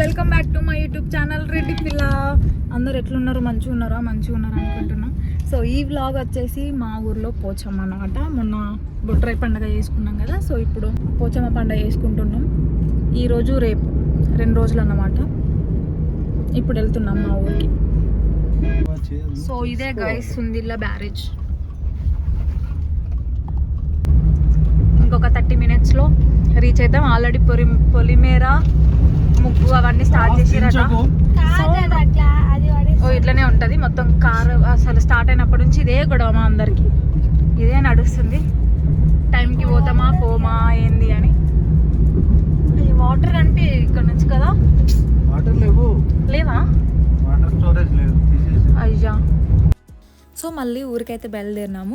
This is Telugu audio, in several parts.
Welcome back to my YouTube channel Reddy పిల్ల అందరు ఎట్లున్నారు? మంచిగా ఉన్నారా? మంచిగా ఉన్నారు అనుకుంటున్నాం. సో ఈ వ్లాగ్ వచ్చేసి మా ఊర్లో పోచమ్మ అనమాట మొన్న బొట్రాయి పండుగ చేసుకున్నాం కదా సో ఇప్పుడు పోచమ్మ పండగ చేసుకుంటున్నాం. ఈరోజు రేపు రెండు రోజులు అన్నమాట. ఇప్పుడు వెళ్తున్నాం మా ఊరికి. సో ఇదే గైస్ సుందిల్లా బ్యారేజ్. ఇంకొక థర్టీ మినిట్స్లో రీచ్ అవుతాం. ఆల్రెడీ పొలి పొలిమేర ముగ్గు అవన్నీ స్టార్ట్ చేసిరట. ఓ ఇట్లనే ఉంటుంది. మొత్తం కార్ అసలు స్టార్ట్ అయినప్పటి నుంచి ఇదే గొడవ మా అందరికి. ఇదే నడుస్తుంది. టైంకి పోతామా పోమా ఏంది అని. వాటర్ కనిపి ఇక్కడ నుంచి కదా? వాటర్ లేవు. లేవా? వాటర్ స్టోరేజ్ లేదు. తీసేసి. అయ్యా. సో మళ్ళీ ఊరికైతే బయలుదేరినాము.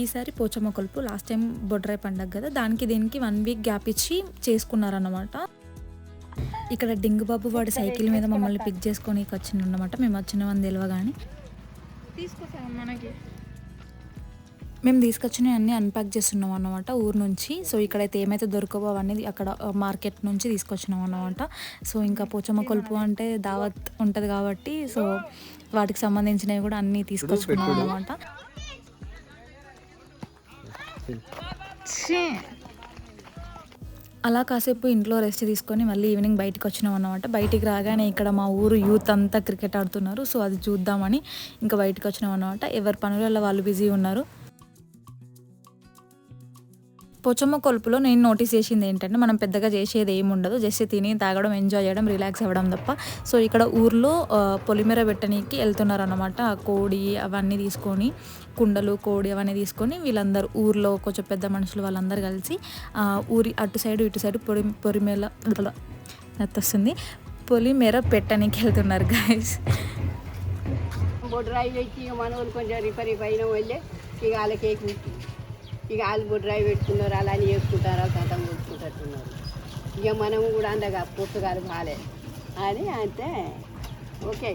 ఈసారి పోచమ్మ కొలుపు లాస్ట్ టైం బొడ్రాయి పండగ కదా దానికి దీనికి వన్ వీక్ గ్యాప్ ఇచ్చి చేసుకున్నారన్నమాట. ఇక్కడ డింగు బాబు వాడి సైకిల్ మీద మమ్మల్ని పిక్ చేసుకొని వచ్చిందన్నమాట. మేము వచ్చినామని తెలియగానే తీసుకొచ్చాము మనకి? మేము తీసుకొచ్చినవి అన్నీ అన్పాక్ చేస్తున్నాం అన్నమాట ఊరు నుంచి. సో ఇక్కడైతే ఏమైతే దొరకవో అవన్నీ అక్కడ మార్కెట్ నుంచి తీసుకొచ్చినాం అన్నమాట సో ఇంకా పోచమ్మ కొలుపు అంటే దావత్ ఉంటుంది కాబట్టి సో వాటికి సంబంధించినవి కూడా అన్నీ తీసుకొచ్చుకున్నాం అన్నమాట. అలా కాసేపు ఇంట్లో రెస్ట్ తీసుకొని మళ్ళీ ఈవినింగ్ బయటికి వచ్చినాం అన్నమాట. బయటికి రాగానే ఇక్కడ మా ఊరు యూత్ అంతా క్రికెట్ ఆడుతున్నారు. సో అది చూద్దామని ఇంకా బయటికి వచ్చినాం అన్నమాట. ఎవరి పనులలో వాళ్ళు బిజీ ఉన్నారు. పొచ్చమ్మ కొలుపులో నేను నోటీస్ చేసింది ఏంటంటే మనం పెద్దగా చేసేది ఏమి ఉండదు. జస్ట్ తిని తాగడం ఎంజాయ్ చేయడం రిలాక్స్ అవ్వడం తప్ప. సో ఇక్కడ ఊర్లో పొలిమేర పెట్టనీకి వెళ్తున్నారు అనమాట కోడి అవన్నీ తీసుకొని కుండలు కోడి అవన్నీ తీసుకొని వీళ్ళందరూ ఊర్లో కొంచెం పెద్ద మనుషులు వాళ్ళందరూ కలిసి ఆ, ఊరి అటు సైడ్ ఇటు సైడ్ పొడి పొరిమేల వస్తుంది. పొలిమేర పెట్టనీకి వెళ్తున్నారు గాయస్ డ్రైవ్ పెట్టి మనోళ్ళు కొంచెం రిపేర్ పైన వాళ్ళే ఇక వాళ్ళకి ఇక వాళ్ళు బొడ్రాయి పెట్టుకున్నారు అలా అని చేసుకుంటారా కథం కొట్టుకుంటున్నారు ఇక మనం కూడా అందగా పుట్టుగారు బాలే అని అంటే ఓకే.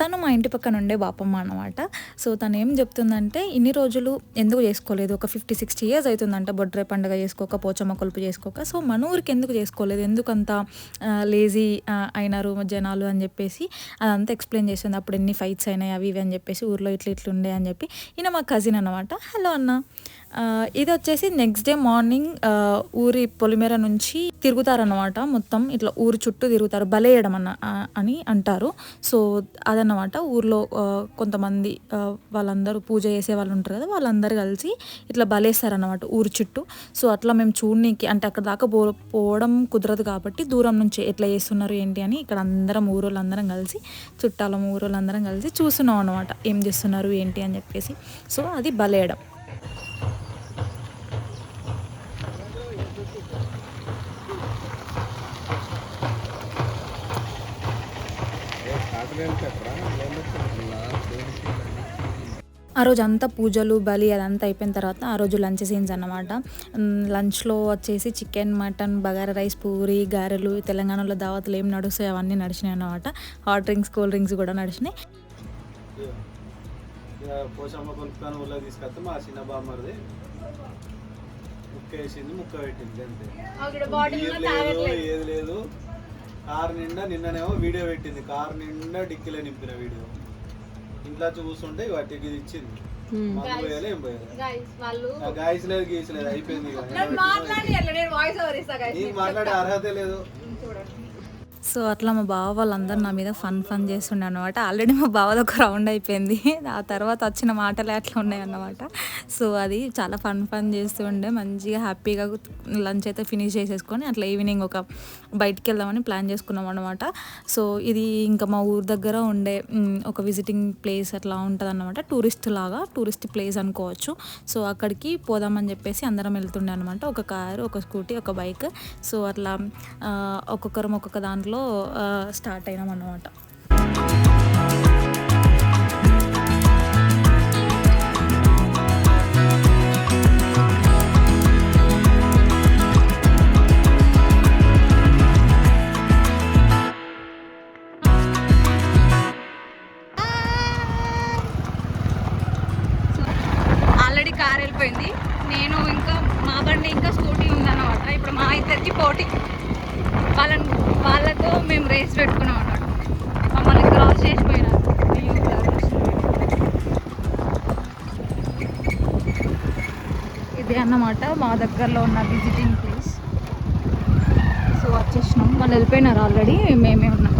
తను మా ఇంటి పక్కన ఉండే బాపమ్మ అన్నమాట. సో తను ఏం చెప్తుందంటే ఇన్ని రోజులు ఎందుకు చేసుకోలేదు? ఒక ఫిఫ్టీ సిక్స్టీ ఇయర్స్ అవుతుందంట. బొడ్రే పండుగ చేసుకోక పోచమ్మ కొలుపు చేసుకోక. సో మన ఊరికి ఎందుకు చేసుకోలేదు? ఎందుకంత లేజీ అయినారు జనాలు? అని చెప్పేసి అదంతా ఎక్స్ప్లెయిన్ చేస్తుంది అప్పుడు ఎన్ని ఫైట్స్ అయినాయి అవి ఇవి? అని చెప్పేసి ఊర్లో ఇట్లా ఇట్లా ఉండే అని చెప్పి ఈయన మా కజిన్ అనమాట హలో అన్న. ఇది వచ్చేసి నెక్స్ట్ డే మార్నింగ్ ఊరి పొలిమేర నుంచి తిరుగుతారనమాట మొత్తం ఇట్లా ఊరు చుట్టూ తిరుగుతారు. బలేయడం అన్న అని అంటారు. సో అదన్నమాట ఊర్లో కొంతమంది వాళ్ళందరూ పూజ చేసే వాళ్ళు ఉంటారు కదా వాళ్ళందరూ కలిసి ఇట్లా బలేస్తారనమాట ఊరు చుట్టూ. సో అట్లా మేము చూడనీకి అంటే అక్కడ దాకా పో పోవడం కుదరదు కాబట్టి దూరం నుంచి ఎట్లా చేస్తున్నారు ఏంటి అని ఇక్కడ అందరం ఊరోళ్ళందరం కలిసి చుట్టాలం ఊరోళ్ళందరం కలిసి చూస్తున్నాం అనమాట ఏం చేస్తున్నారు ఏంటి అని చెప్పేసి. సో అది బలేయడం ఆ రోజు అంతా పూజలు బలి అదంతా అయిపోయిన తర్వాత ఆ రోజు లంచ్ సీన్స్ అన్నమాట. మ్, లంచ్లో వచ్చేసి chicken mutton bagara rice puri గారెలు తెలంగాణలో దావతులు ఏం నడుస్తాయి అవన్నీ నడిచినాయి అన్నమాట. హాట్ డ్రింక్స్ కూల్ డ్రింక్స్ కూడా నడిచినాయి. ఇక పోషమ్మ కొనుక్కొని ఊళ్ళో తీసుకొస్తే మా చిన్న బామ్మది ముక్క వేసింది ముక్క పెట్టింది అంతే. ఏది లేదు. కార్ నిండా నిన్ననేమో వీడియో పెట్టింది. కార్ నిండా డిక్కీలో నింపిన వీడియో. ఇంట్లో ఇక వాటికి ఇది ఇచ్చింది. గాయస్ లేదు గీస్ లేదు అయిపోయింది మాట్లాడే అర్హత లేదు. సో అట్లా మా బావ వాళ్ళందరూ నా మీద ఫన్ ఫన్ చేస్తుండే అనమాట ఆల్రెడీ మా బావది ఒక రౌండ్ అయిపోయింది. ఆ తర్వాత వచ్చిన మాటలే అట్లా ఉన్నాయి అన్నమాట. సో అది చాలా ఫన్ ఫన్ చేస్తుండే. మంచిగా హ్యాపీగా లంచ్ అయితే ఫినిష్ చేసేసుకొని అట్లా ఈవినింగ్ ఒక బయటికి వెళ్దామని ప్లాన్ చేసుకున్నాం అనమాట సో ఇది ఇంకా మా ఊరు దగ్గర ఉండే ఒక విజిటింగ్ ప్లేస్ అట్లా ఉంటుంది అనమాట టూరిస్ట్ లాగా టూరిస్ట్ ప్లేస్ అనుకోవచ్చు. సో అక్కడికి పోదామని చెప్పేసి అందరం వెళ్తుండే అనమాట ఒక కారు ఒక స్కూటీ ఒక బైక్ సో అట్లా ఒక్కొక్కరం ఒక్కొక్క దాంట్లో ఆ, స్టార్ట్ అయినాం అన్నమాట. ఆల్రెడీ కార్ వెళ్ళిపోయింది. నేను ఇంకా మా బండి ఇంకా స్కూటీ ఉందన్నమాట. ఇప్పుడు మా ఇద్దరికి పోటీ వాళ్ళని వాళ్ళతో మేము రేస్ పెట్టుకున్నాం అన్నమాట. మమ్మల్ని క్రాస్ చేసిపోయినారు. ఇది అన్నమాట మా దగ్గరలో ఉన్న విజిటింగ్ ప్లేస్ సో వచ్చేసినాం. వాళ్ళు వెళ్ళిపోయినారు ఆల్రెడీ మేమే ఉన్నాం.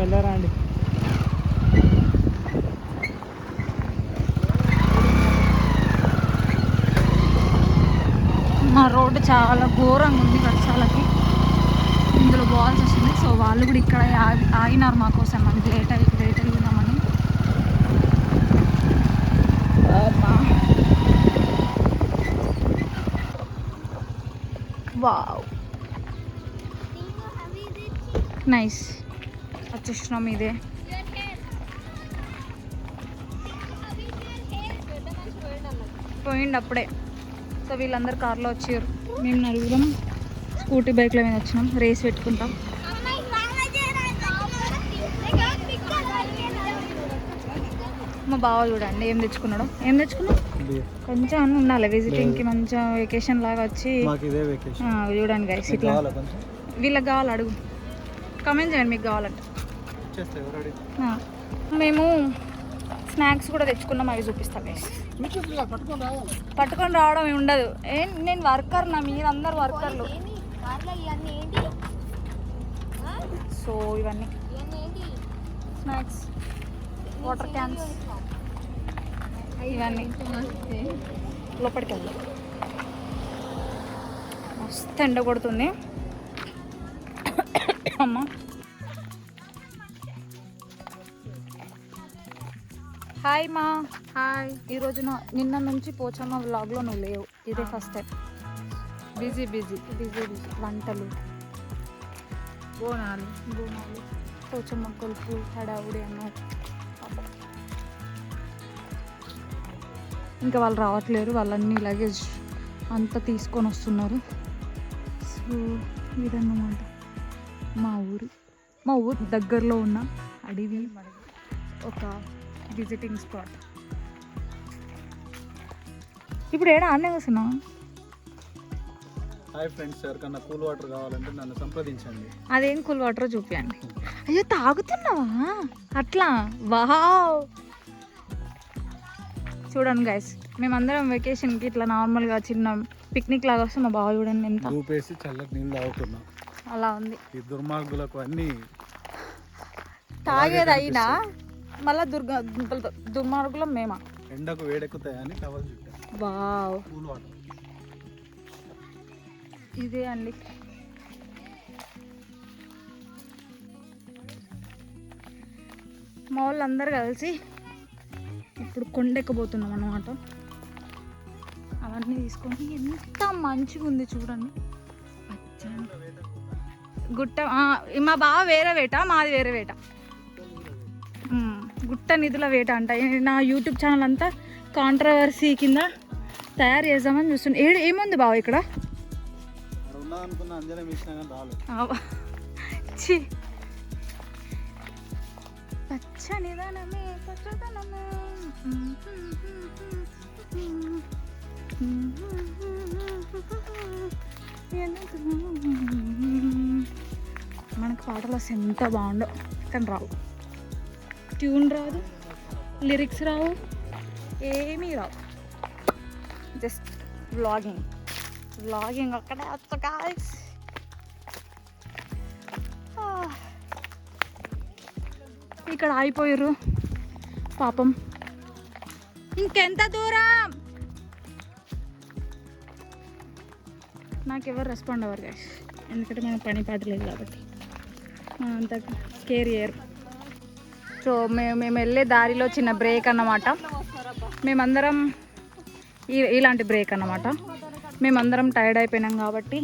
వెళ్ళారా అండి మా రోడ్డు చాలా ఘోరంగా ఉంది వర్షాలకి ఇందులో బాల్స్ వస్తుంది సో వాళ్ళు కూడా ఇక్కడ ఆగి- ఆగినారు మా కోసం మనకి లేట్ అయ్యి లేట్ అయ్యిందామని వావ్. నైస్. వచ్చేసినాం ఇదే. పోయిండి అప్పుడే. సో వీళ్ళందరూ కార్లో వచ్చారు. మేము నలుగురం స్కూటీ బైక్ల మీద వచ్చినాం. రేస్ పెట్టుకుంటాం. మా బావ చూడండి ఏం తెచ్చుకున్నాడు. ఏం తెచ్చుకున్నావు కొంచెం ఉండాలి. విజిటింగ్కి మంచిగా వెకేషన్ లాగా వచ్చి. చూడండి గైస్ ఇట్లా. వీళ్ళకి కావాలి? అడుగు. కమెంట్ చేయండి మీకు కావాలంటే. మేము స్నాక్స్ కూడా తెచ్చుకున్నాం అవి చూపిస్తాం గైస్ పట్టుకొని రావడం ఉండదు. ఏం నేను వర్కర్ నా మీరందరు వర్కర్లు. సో ఇవన్నీ. Snacks water cans. ఇవన్నీ. లోపలికి వెళ్దాం. మస్తు ఎండ కొడుతుంది. అమ్మా. హాయ్ మా. హాయ్. ఈరోజు నా నిన్న నుంచి పోచమ్మ వ్లాగ్లో నువ్వు లేవు. ఇదే first time busy busy busy busy వంటలు. బోనాలు. బోనాలు. పోచమ్మ కొలుపు హడావుడి అన్నారు. ఇంకా వాళ్ళు రావట్లేరు. వాళ్ళన్నీ లగేజ్ అంతా తీసుకొని వస్తున్నారు. సో ఇదన్నమాట. మా ఊరు. మా ఊరు దగ్గరలో ఉన్న అడవి. ఒక విజిటింగ్ స్పాట్ ఇప్పుడు ఏడా ఆడనే కూర్చున్నా హాయ్ ఫ్రెండ్స్ ఎవరికన్నా కూల్ వాటర్ కావాలంటే నన్ను సంప్రదించండి. అదేం కూల్ వాటర్ చూపించండి అయ్యో తాగుతున్నావా? అట్లా? వావ్! చూడండి గైస్ మేమందరం వెకేషన్కి ఇట్లా నార్మల్గా చిన్న పిక్నిక్ లాగా వస్తే మా బావ చూడండి ఎంత ఊపేసి చల్లటి నీళ్ళు తాగుతున్నా. అలా ఉంది. ఈ దుర్మార్గులకు అన్ని తాగేది అయినా మళ్ళా దుర్గ దుర్మార్గులం మేమా? ఎండకు వేడెక్కుతాయని టవల్ చుట్టాను వావ్. ఇదే అండి. మా వాళ్ళందరూ కలిసి ఇప్పుడు కొండెక్కబోతున్నాం అన్నమాట. అవన్నీ తీసుకొని ఎంత మంచిగా ఉంది చూడండి. గుట్ట మా బావ వేరే వేట మాది వేరే వేట. గుట్ట నిధుల వేట అంట. నా యూట్యూబ్ ఛానల్ అంతా కాంట్రవర్సీ కింద తయారు చేద్దామని చూస్తుండే ఏడు ఏముంది బావ ఇక్కడ? పచ్చనిదనమే పచ్చదనమే. మనకు పాటలు వస్తే ఎంత బాగుండో. కానీ రావు. ట్యూన్ రాదు. లిరిక్స్ రావు. ఏమీ రావు. Just vlogging. వ్లాగింగ్ అక్కడే వస్తా గాయస్ ఇక్కడ ఆగిపోయారు పాపం. ఇంకెంత దూరం? నాకెవరు రెస్పాండ్ అవ్వరు గైస్ ఎందుకంటే మన పని పాట లేదు కాబట్టి. అంత కేర్ చేయరు సో మేము మేము వెళ్ళే దారిలో చిన్న బ్రేక్ అన్నమాట. మేమందరం ఇలాంటి బ్రేక్ అన్నమాట. మేమందరం టైర్డ్ అయిపోయినాం కాబట్టి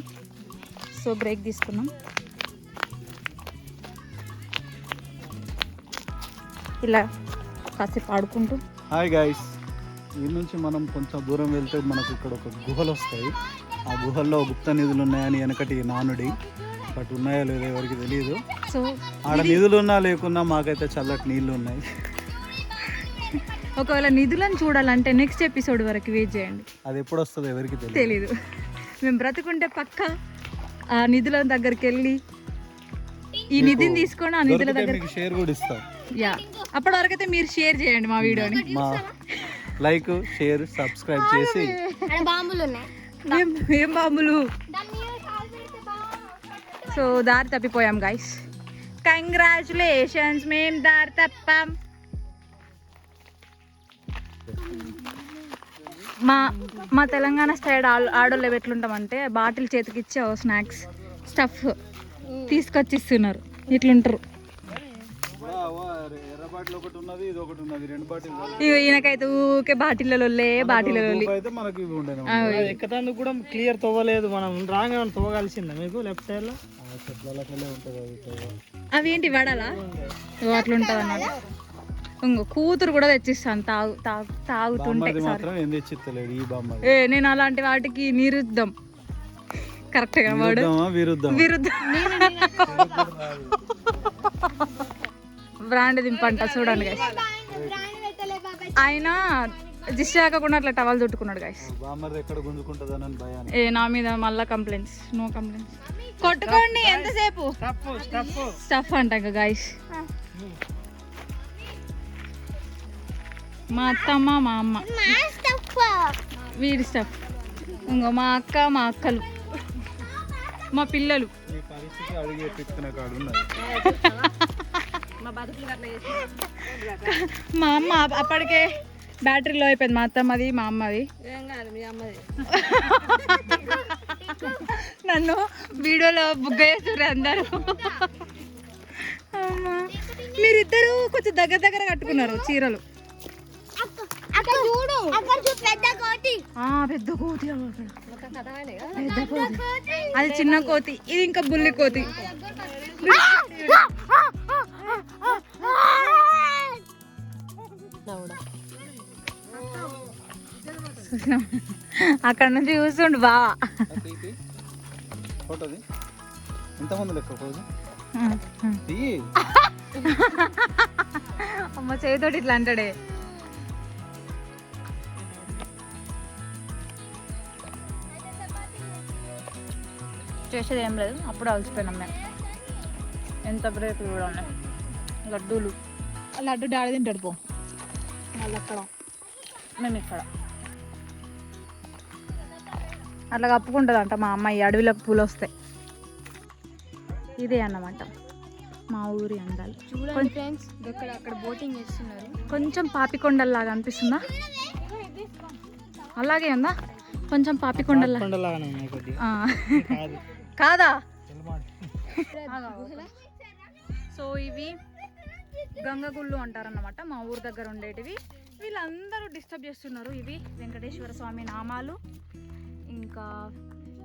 సో బ్రేక్ తీసుకున్నాం. ఇలా కాసేపు ఆడుకుంటూ. హాయ్ గైస్ ఈ నుంచి మనం కొంచెం దూరం వెళ్తే మనకు ఇక్కడ ఒక గుహలు వస్తాయి. ఆ గుహల్లో గుప్త నిధులు ఉన్నాయని వెనకటి నానుడి. బట్ ఉన్నాయో లేదో ఎవరికి తెలియదు సో ఆడ నిధులు ఉన్నా లేకున్నా మాకైతే చల్లటి నీళ్ళు ఉన్నాయి ఒకవేళ నిధులను చూడాలంటే నెక్స్ట్ ఎపిసోడ్ వరకు వెయిట్ చేయండి. అది ఎప్పుడు వస్తుంది ఎవరికి తెలియదు. తెలీదు. మేము బ్రతుకుంటే పక్క ఆ నిధుల దగ్గరికి వెళ్ళి ఈ నిధిని తీసుకొని ఆ నిధుల దగ్గర షేర్ కూడా ఇస్తాం. యా. అప్పటి వరకు అయితే మీరు షేర్ చేయండి మా వీడియోని. లైక్ షేర్ సబ్స్క్రైబ్ చేసి బాంబులు ఏం ఏం బాంబులు? సో దారి తప్పిపోయాం గైస్ కంగ్రాచులేషన్స్ మేం దారి తప్పాం. మా మా తెలంగాణ స్టైల్ ఆడోళ్ళు ఎట్లుంటామంటే బాటిల్ చేతికి ఇచ్చి స్నాక్స్ స్టఫ్ తీసుకొచ్చి ఇస్తున్నారు ఇట్లుంటారు. వా, వా, ఎర్ర బాటిల్ ఒకటి ఉన్నది ఇది ఒకటి ఉన్నది రెండు బాటిల్ ఇగో ఈయనకైతే ఊకే ఇవి. ఉండేది ఎక్కడానికి కూడా క్లియర్ తవ్వలేదు మనం రాంగ్ ఏమైనా తవ్వగలిసిందా మీకు లెఫ్ట్ సైడ్లో. అవి ఏంటి వడాలా? అట్లుంటుంది అన్నమాట ఇంకో కూతురు కూడా తెచ్చిస్తాను తాగు తాగు తాగుతుంటే ఏం నేను అలాంటి వాటికి నిరుద్ధం. కరెక్ట్గా వాడు? విరుద్ధమా? విరుద్ధం. విరుద్ధం బ్రాండ్ దింపంట చూడండి గైస్ ఆయన దిష్టి రాకుండా అట్లా టవల్ చుట్టుకున్నాడు గైస్ ఏ నా మీద మళ్ళా కంప్లైంట్స్ నో కంప్లైంట్స్ కొట్టుకోండి ఎంతసేపు? స్టఫ్ స్టఫ్ స్టఫ్ అంట గైస్ మా అత్తమ్మ మా అమ్మ వీడి స్టఫ్ ఇంకో మా అక్క మా అక్కలు. మా పిల్లలు. మా అమ్మ అప్ప- అప్పటికే బ్యాటరీలో అయిపోయింది. మా అత్తమ్మది మా అమ్మది. నన్ను వీడియోలో బుగ్గ చేస్తున్నారు అందరూ. అమ్మా. మీరిద్దరూ కొంచెం దగ్గర దగ్గర కట్టుకున్నారు చీరలు. పెద్ద కోటి ఆ పెద్ద కోతి అది చిన్న కోతి. ఇది ఇంకా బుల్లి కోతి. అక్కడ నుంచి చూస్తుండు బావా ఫోటోది. ఎంతమంది లెక్క అమ్మ చేతోటి ఇట్లా అంటాడే. చేసేది ఏం లేదు అప్పుడు అలసిపోయినాం మేము. ఎంత బ్రేకులు కూడా ఉన్నాయి. లడ్డూలు. లడ్డు డాడీ తింటాడు పో. వాళ్ళు అక్కడ. మేము ఇక్కడ. అట్లా కప్పుకుంటుందంట మా అమ్మాయి అడవిలోకి పూలు వస్తాయి. ఇదే అన్నమాట. మా ఊరి అందాలు. చూడండి ఫ్రెండ్స్ ఇక్కడ అక్కడ బోటింగ్ చేస్తున్నారు. కొంచెం పాపికొండల్లాగా అనిపిస్తుందా? అలాగే ఉందా? కొంచెం పాపికొండల్లా కొండలాగానే ఉన్నాయి కొద్దిగా ఆ. కాదు. సో ఇవి గంగగుళ్ళు అంటారన్నమాట మా ఊరు దగ్గర ఉండేటివి. వీళ్ళందరూ డిస్టర్బ్ చేస్తున్నారు. ఇవి వెంకటేశ్వర స్వామి నామాలు ఇంకా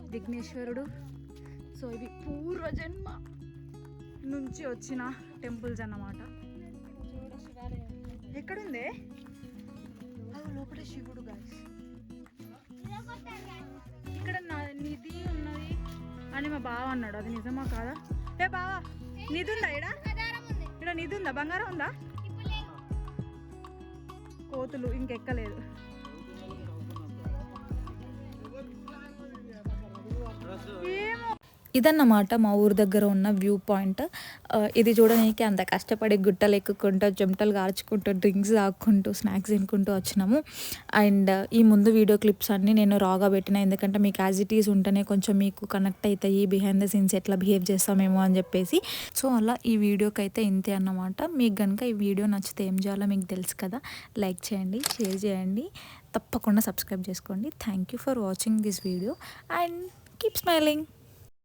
విఘ్నేశ్వరుడు. సో ఇవి పూర్వజన్మ నుంచి వచ్చిన టెంపుల్స్ అన్నమాట. ఎక్కడుంది? లోపల శివుడు గాయస్ ఇక్కడ నా- నిధి ఉన్నది అని మా బావ అన్నాడు. అది నిజమా కాదా? ఏ బావా నిధి ఉందా ఇక్కడ ఇక్కడ నిధి ఉందా బంగారం ఉందా? కోతులు ఇంకెక్కలేదు. ఏ ఇదన్నమాట మా ఊరు దగ్గర ఉన్న వ్యూ పాయింట్. ఇది చూడడానికి అంత కష్టపడి గుట్టలు ఎక్కుకుంటూ చెమటలు కాల్చుకుంటూ డ్రింక్స్ తాక్కుంటూ స్నాక్స్ తినుకుంటూ వచ్చినాము. అండ్ ఈ ముందు వీడియో క్లిప్స్ అన్నీ నేను రాగా పెట్టిన ఎందుకంటే మీకు యాజ్ ఇట్ ఈస్ ఉంటేనే కొంచెం మీకు కనెక్ట్ అవుతాయి బిహైండ్ ద సీన్స్ ఎట్లా బిహేవ్ చేస్తామేమో అని చెప్పేసి. సో అలా ఈ వీడియోకి అయితే ఇంతే అన్నమాట. మీకు కనుక ఈ వీడియో నచ్చితే ఏం చేయాలో మీకు తెలుసు కదా. లైక్ చేయండి షేర్ చేయండి. తప్పకుండా సబ్స్క్రైబ్ చేసుకోండి. Thank you for watching this video and keep smiling